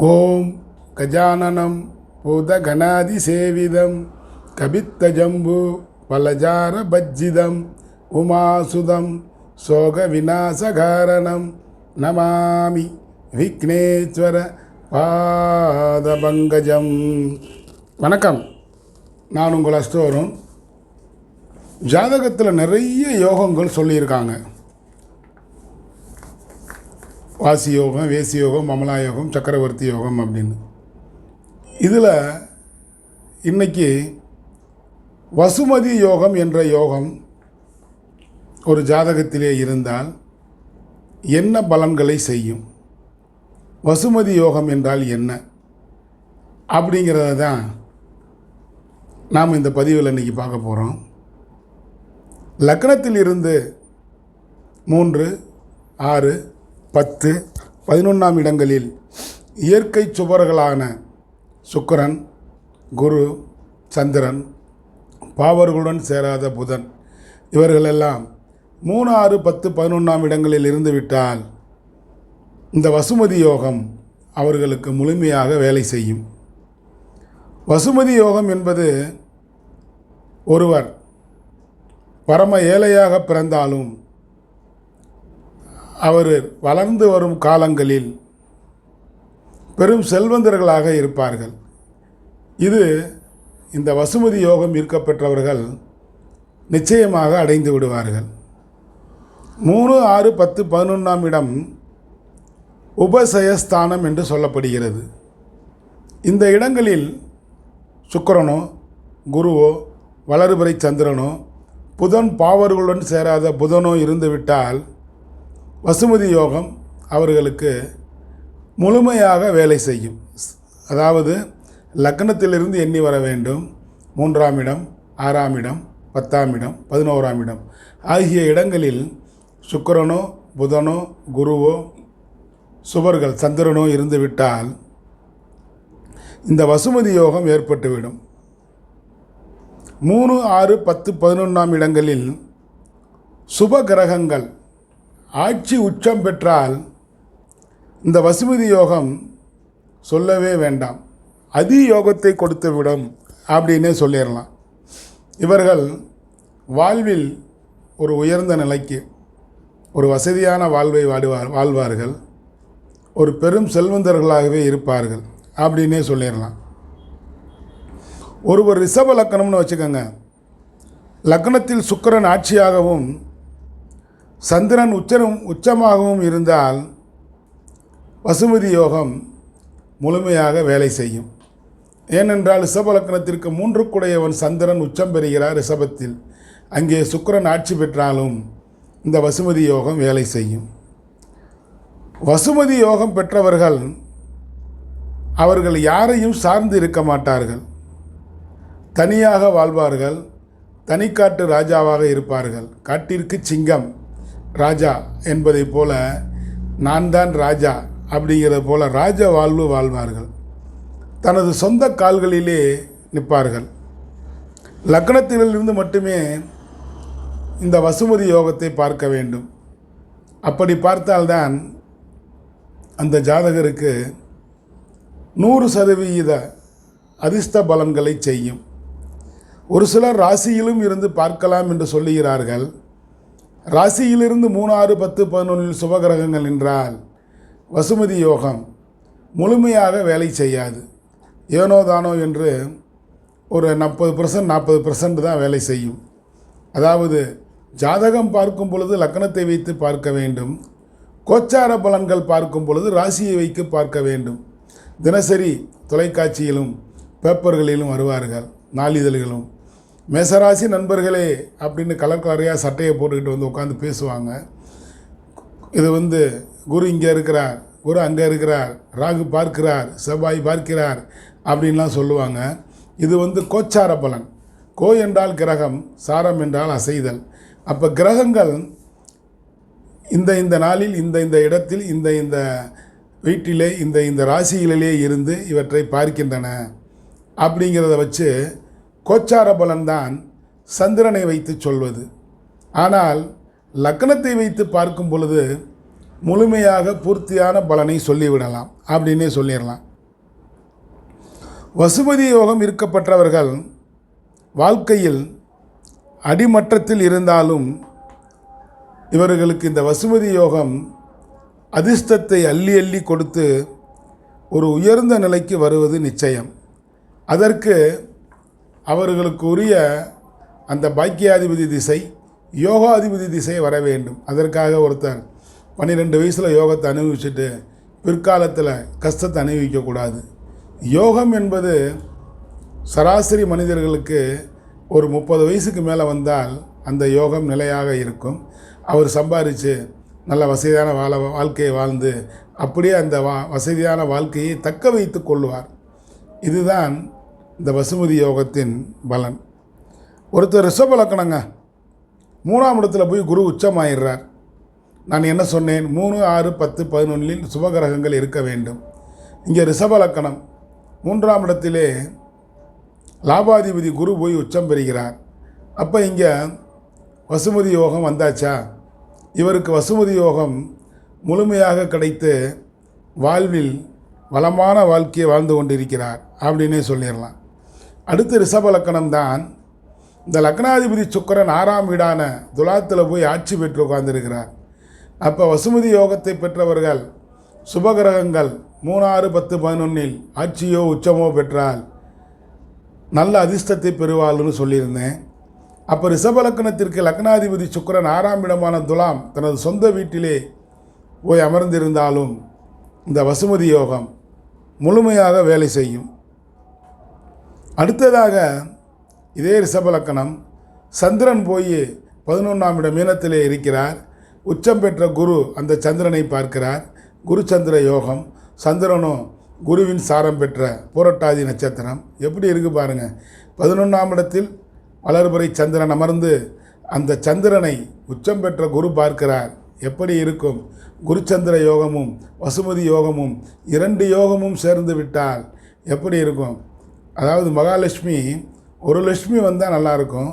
ஓம் கஜானனம் பூதகணாதிசேவிதம் கபித்தஜம்பு பலஜார பஜ்ஜிதம் உமாசுதம் சோக விநாசகாரணம் நமாமி விக்னேஸ்வர பாதபங்கஜம். வணக்கம். நான் உங்கள் அஸ்தோரும். ஜாதகத்தில் நிறைய யோகங்கள் சொல்லியிருக்காங்க. வாசி யோகம் வேசி யோகம் மமலா யோகம் சக்கரவர்த்தி யோகம் அப்படின்னு. இதில் இன்னைக்கு வசுமதி யோகம் என்ற யோகம் ஒரு ஜாதகத்திலே இருந்தால் என்ன பலன்களை செய்யும்? வசுமதி யோகம் என்றால் என்ன? அப்படிங்கிறத தான் நாம் இந்த பதிவில் இன்றைக்கி பார்க்க போகிறோம் லக்னத்தில் இருந்து மூன்று ஆறு பத்து பதினொன்றாம் இடங்களில் இயற்கை சுவர்களான சுக்கரன் குரு சந்திரன் பாவர்களுடன் சேராத புதன். இவர்களெல்லாம் மூணு ஆறு பத்து பதினொன்றாம் இடங்களில் இருந்து விட்டால் இந்த வசுமதி யோகம் அவர்களுக்கு முழுமையாக வேலை செய்யும். வசுமதி யோகம் என்பது ஒருவர் பரம ஏழையாக பிறந்தாலும் அவர் வளர்ந்து வரும் காலங்களில் பெரும் செல்வந்தர்களாக இருப்பார்கள். இது இந்த வசுமதி யோகம் இருக்கப்பெற்றவர்கள் நிச்சயமாக அடைந்து விடுவார்கள். மூணு ஆறு பத்து பதினொன்றாம் இடம் உபசயஸ்தானம் என்று சொல்லப்படுகிறது. இந்த இடங்களில் சுக்கரனோ குருவோ வளர்பிறை சந்திரனோ புதன் பாவர்களுடன் சேராத புதனோ இருந்துவிட்டால் வசுமதி யோகம் அவர்களுக்கு முழுமையாக வேலை செய்யும். அதாவது லக்னத்திலிருந்து எண்ணி வர வேண்டும். மூன்றாம் இடம் ஆறாம் இடம் பத்தாம் இடம் பதினோராம் இடம். ஆகிய இடங்களில் சுக்கரனோ புதனோ குருவோ சுவர்கள் சந்திரனோ இருந்துவிட்டால் இந்த வசுமதி யோகம் ஏற்பட்டுவிடும். மூணு ஆறு பத்து பதினொன்றாம் இடங்களில் சுப கிரகங்கள் ஆட்சி உச்சம் பெற்றால் இந்த வசுமதி யோகம் சொல்லவே வேண்டாம். அதி யோகத்தை கொடுத்து விடும் அப்படின்னே சொல்லிடலாம். இவர்கள் வாழ்வில் ஒரு உயர்ந்த நிலைக்கு ஒரு வசதியான வாழ்வை வாடுவார் வாழ்வார்கள். ஒரு பெரும் செல்வந்தர்களாகவே இருப்பார்கள் அப்படின்னே சொல்லிடலாம். ஒருவர் ரிஷப லக்கணம்னு வச்சுக்கோங்க. லக்னத்தில் சுக்கிரன் ஆட்சியாகவும் சந்திரன் உச்சரும் உச்சமாகவும் இருந்தால் வசுமதி யோகம் முழுமையாக வேலை செய்யும். ஏனென்றால் ரிஷபலக்கணத்திற்கு மூன்று மூன்றுக்குடையவன் சந்திரன் உச்சம் பெறுகிறார் ரிஷபத்தில். அங்கே சுக்கரன் ஆட்சி பெற்றாலும் இந்த வசுமதி யோகம் வேலை செய்யும். வசுமதி யோகம் பெற்றவர்கள் அவர்கள் யாரையும் சார்ந்து இருக்க மாட்டார்கள். தனியாக வாழ்வார்கள். தனிக்காட்டு ராஜாவாக இருப்பார்கள். காட்டிற்கு சிங்கம். ராஜா என்பதைப் போல நான் தான் ராஜா அப்படிங்கிறது போல ராஜ வாழ்வு வாழ்வார்கள். தனது சொந்த கால்களிலே நிற்பார்கள். லக்னத்திலிருந்து மட்டுமே இந்த வசுமதி யோகத்தை பார்க்க வேண்டும். அப்படி பார்த்தால்தான் அந்த ஜாதகருக்கு நூறு சதவிகித அதிர்ஷ்ட பலன்களை செய்யும். ஒரு சிலர் ராசியிலும் இருந்து பார்க்கலாம் என்று சொல்லுகிறார்கள். ராசியிலிருந்து மூணு ஆறு பத்து பதினொன்றில் சுபகிரகங்கள் என்றால் வசுமதி யோகம் முழுமையாக வேலை செய்யாது. ஏனோ தானோ என்று ஒரு நாற்பது பர்சன்ட் நாற்பது பர்சன்ட் தான் வேலை செய்யும். அதாவது ஜாதகம் பார்க்கும் பொழுது லக்கணத்தை வைத்து பார்க்க வேண்டும். கோச்சார பலன்கள் பார்க்கும் பொழுது ராசியை வைத்து பார்க்க வேண்டும். தினசரி தொலைக்காட்சியிலும் பேப்பர்களிலும் வருவார்கள் நாளிதழ்களும். மேசராசி நண்பர்களே அப்படின்னு கலர் கலரையாக சட்டையை போட்டுக்கிட்டு வந்து உட்காந்து பேசுவாங்க. இது வந்து குரு இங்கே இருக்கிறார் குரு அங்கே இருக்கிறார் ராகு பார்க்கிறார் செவ்வாய் பார்க்கிறார் அப்படின்லாம் சொல்லுவாங்க. இது வந்து கோச்சார பலன். கோ என்றால் கிரகம் சாரம் என்றால் அசைதல். அப்போ கிரகங்கள் இந்த இந்த நாளில் இந்த இந்த இடத்தில் இந்த இந்த வீட்டிலே இந்த இந்த ராசிகளிலே இருந்து இவற்றை பார்க்கின்றன. அப்படிங்கிறத வச்சு கோச்சார பலன்தான் சந்திரனை வைத்து சொல்வது. ஆனால் லக்னத்தை வைத்து பார்க்கும் பொழுது முழுமையாக பூர்த்தியான பலனை சொல்லிவிடலாம் அப்படின்னே சொல்லிடலாம். வசுமதி யோகம் இருக்கப்பட்டவர்கள் வாழ்க்கையில் அடிமட்டத்தில் இருந்தாலும் இவர்களுக்கு இந்த வசுமதி யோகம் அதிர்ஷ்டத்தை அள்ளி அள்ளி கொடுத்து ஒரு உயர்ந்த நிலைக்கு வருவது நிச்சயம். அதற்கு அவர்களுக்கு உரிய அந்த பாக்கியாதிபதி திசை யோகாதிபதி திசை வர வேண்டும். அதற்காக ஒருத்தர் பன்னிரெண்டு வயசில் யோகத்தை அனுபவிச்சுட்டு பிற்காலத்தில் கஷ்டத்தை அனுபவிக்கக்கூடாது யோகம் என்பது சராசரி மனிதர்களுக்கு ஒரு முப்பது வயசுக்கு மேலே வந்தால் அந்த யோகம் நிலையாக இருக்கும். அவர் சம்பாரித்து நல்ல வசதியான வாழ வாழ்க்கையை வாழ்ந்து அப்படியே அந்த வா வசதியான வாழ்க்கையை தக்க வைத்து கொள்வார். இதுதான் இந்த வசுமதி யோகத்தின் பலன். ஒருத்தர் ரிஷப லக்கணங்க. மூணாம் இடத்துல போய் குரு உச்சமாயிடுறார். நான் என்ன சொன்னேன்? மூணு ஆறு பத்து பதினொன்றில் சுபகிரகங்கள் இருக்க வேண்டும். இங்கே ரிஷப லக்கணம். மூன்றாம் இடத்திலே லாபாதிபதி குரு போய் உச்சம் பெறுகிறார். அப்போ இங்கே வசுமதி யோகம் வந்தாச்சா? இவருக்கு வசுமதி யோகம் முழுமையாக கிடைத்து வாழ்வில் வளமான வாழ்க்கையை வாழ்ந்து கொண்டிருக்கிறார். அப்படின்னே சொல்லிடலாம். அடுத்து ரிஷப லக்கணம் தான் இந்த லக்னாதிபதி சுக்கரன் ஆறாம் வீடான துலாத்தில் போய் ஆட்சி பெற்று உட்கார்ந்திருக்கிறார். அப்போ வசுமதி யோகத்தை பெற்றவர்கள் சுபகிரகங்கள் மூணாறு பத்து பதினொன்னில் ஆட்சியோ உச்சமோ பெற்றால் நல்ல அதிர்ஷ்டத்தை பெறுவாள்னு சொல்லியிருந்தேன். அப்போ ரிஷபலக்கணத்திற்கு லக்னாதிபதி சுக்கரன் ஆறாம் இடமான துலாம் தனது சொந்த வீட்டிலே போய் அமர்ந்திருந்தாலும் இந்த வசுமதி யோகம் முழுமையாக வேலை செய்யும். அடுத்ததாக இதே ரிஷபலக்கணம். சந்திரன் போய் பதினொன்றாம் இடம் மீனத்திலே இருக்கிறார். உச்சம் பெற்ற குரு அந்த சந்திரனை பார்க்கிறார். குரு சந்திர யோகம். சந்திரனும் குருவின் சாரம் பெற்ற பூரட்டாதி நட்சத்திரம். எப்படி இருக்கு பாருங்கள் பதினொன்றாம் இடத்தில் வளர்புரை சந்திரன் அமர்ந்து அந்த சந்திரனை உச்சம் பெற்ற குரு பார்க்கிறார். எப்படி இருக்கும்? குருச்சந்திர யோகமும் வசுமதி யோகமும் இரண்டு யோகமும் சேர்ந்து விட்டால் எப்படி இருக்கும்? அதாவது மகாலட்சுமி ஒரு லட்சுமி வந்தால் நல்லாயிருக்கும்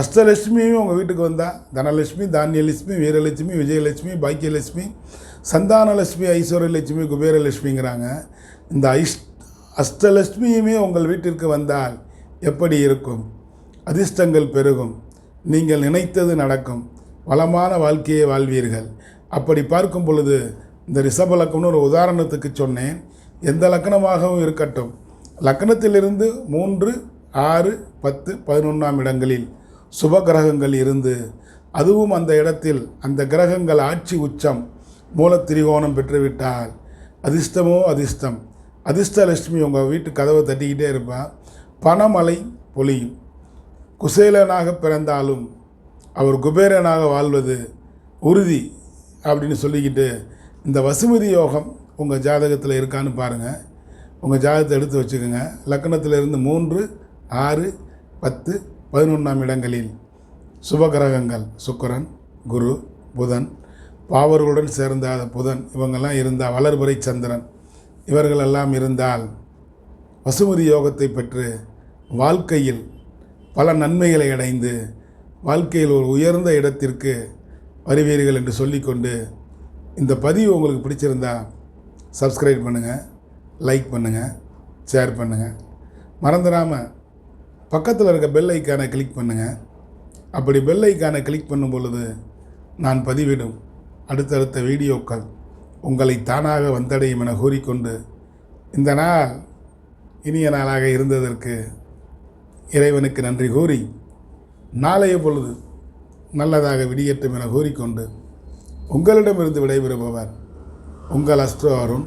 அஷ்டலட்சுமியும் உங்கள் வீட்டுக்கு வந்தால் தனலட்சுமி தானியலட்சுமி வீரலட்சுமி விஜயலட்சுமி பாக்கியலட்சுமி சந்தானலட்சுமி ஐஸ்வர்யலட்சுமி குபேரலட்சுமிங்கிறாங்க. இந்த ஐஷ் அஷ்டலட்சுமியுமே உங்கள் வீட்டிற்கு வந்தால் எப்படி இருக்கும்? அதிர்ஷ்டங்கள் பெருகும். நீங்கள் நினைத்தது நடக்கும். வளமான வாழ்க்கையை வாழ்வீர்கள். அப்படி பார்க்கும் பொழுது இந்த ரிஷப லக்கணம்னு ஒரு உதாரணத்துக்கு சொன்னேன். எந்த லக்கணமாகவும் இருக்கட்டும். லக்னத்திலிருந்து மூன்று ஆறு பத்து பதினொன்றாம் இடங்களில் சுப கிரகங்கள் இருந்து அதுவும் அந்த இடத்தில் அந்த கிரகங்கள் ஆட்சி உச்சம் மூலத்திரிகோணம் பெற்றுவிட்டால் அதிர்ஷ்டமோ அதிர்ஷ்டம். அதிர்ஷ்டலட்சுமி உங்கள் வீட்டு கதவை தட்டிக்கிட்டே இருப்பான் பணமலை பொழியும். குசேலனாக பிறந்தாலும் அவர் குபேரனாக வாழ்வது உறுதி அப்படின்னு சொல்லிக்கிட்டு இந்த வசுமதி யோகம் உங்கள் ஜாதகத்தில் இருக்கான்னு பாருங்கள் உங்கள் ஜாதகத்தை எடுத்து வச்சுக்கோங்க. லக்கணத்திலிருந்து மூன்று ஆறு பத்து பதினொன்றாம் இடங்களில் சுபகிரகங்கள். சுக்கரன் குரு புதன் பாவர்களுடன் சேர்ந்த புதன். இவங்கெல்லாம் இருந்தால் வளர்புரை சந்திரன். இவர்களெல்லாம் இருந்தால் வசுமதி யோகத்தை பெற்று வாழ்க்கையில் பல நன்மைகளை அடைந்து வாழ்க்கையில் ஒரு உயர்ந்த இடத்திற்கு வருவீர்கள் என்று சொல்லிக்கொண்டு இந்த பதிவு உங்களுக்கு பிடிச்சிருந்தா சப்ஸ்கிரைப் பண்ணுங்கள் லைக் பண்ணுங்கள் ஷேர் பண்ணுங்கள் மறந்துடாமல் பக்கத்தில் இருக்க பெல் ஐக்கானை கிளிக் பண்ணுங்கள் அப்படி பெல் ஐக்கானை கிளிக் பண்ணும் பொழுது நான் பதிவிடும் அடுத்தடுத்த வீடியோக்கள் உங்களை தானாக வந்தடையும் என கூறிக்கொண்டு இந்த நாள் இனிய நாளாக இருந்ததற்கு இறைவனுக்கு நன்றி கூறி நாளைய பொழுது நல்லதாக விடியட்டும் என கூறிக்கொண்டு உங்களிடமிருந்து விடைபெறுபவர் உங்கள் அஸ்ட்ரோ அருண்.